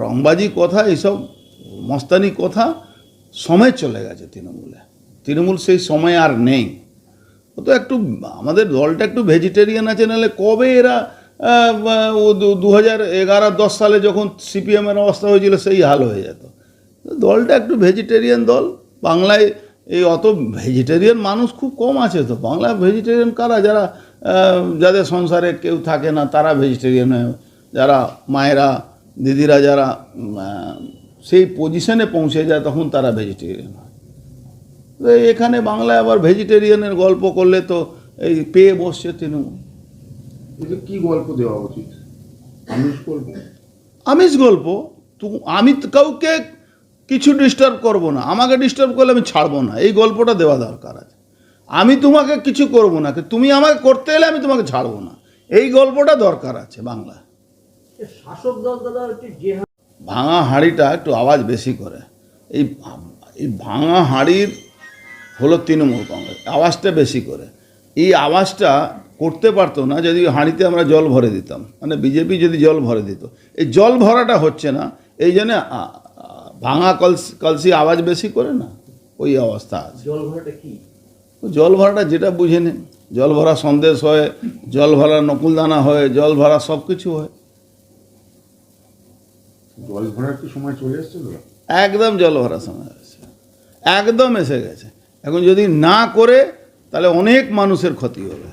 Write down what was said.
রংবাজি কথা, এইসব মস্তানি কথা সময় চলে গেছে তৃণমূলে। তৃণমূল সেই সময় আর নেই। ও তো একটু, আমাদের দলটা একটু ভেজিটেরিয়ান আছে, নাহলে কবে এরা দু হাজার এগারো, দশ সালে যখন সিপিএমের অবস্থা হয়েছিল, সেই হাল হয়ে যেত। দলটা একটু ভেজিটেরিয়ান দল। বাংলায় এই অত ভেজিটেরিয়ান মানুষ খুব কম আছে তো। বাংলায় ভেজিটেরিয়ান কারা? যারা যাদের সংসারে কেউ থাকে না, তারা ভেজিটেরিয়ান হয়ে, যারা মায়েরা দিদিরা যারা সেই পজিশনে পৌঁছে যায় তখন তারা ভেজিটেরিয়ান হয়। তো এখানে বাংলায় আবার ভেজিটেরিয়ানের গল্প করলে তো এই পেয়ে বসছে তৃণমূল। কি গল্প দেওয়া উচিত? আমিষ গল্প? আমিষ গল্প? তু আমি কাউকে কিছু ডিস্টার্ব করব না। আমাকে ডিস্টার্ব করলে আমি ছাড়বো না। এই গল্পটা দেওয়া দরকার আছে। আমি তোমাকে কিছু করব না। তুমি আমাকে করতে এলে আমি তোমাকে ছাড়বো না। এই গল্পটা দরকার আছে বাংলা শাসক দল দাদা যে ভাঙা হাঁড়িটা একটু আওয়াজ বেশি করে। এই এই ভাঙা হাঁড়ির হলো তৃণমূল কংগ্রেস আওয়াজটা বেশি করে। এই আওয়াজটা করতে পারতো না যদি হাঁড়িতে আমরা জল ভরে দিতাম। মানে বিজেপি যদি জল ভরে দিত। এই জল ভরাটা হচ্ছে না এই জন্য ভাঙা কলসি কলসি আওয়াজ বেশি করে না? ওই অবস্থা আছে। জল ভরাটা কি? জল ভরাটা যেটা বুঝে নেন জল ভরা সন্দেশ হয় জল ভরা নকুলদানা হয় জল ভরা সব কিছু হয়। জল ভরার সময় চলে এসছে একদম জল ভরা সময় আছে একদম এসে গেছে। এখন যদি না করে, তাহলে অনেক মানুষের ক্ষতি হবে।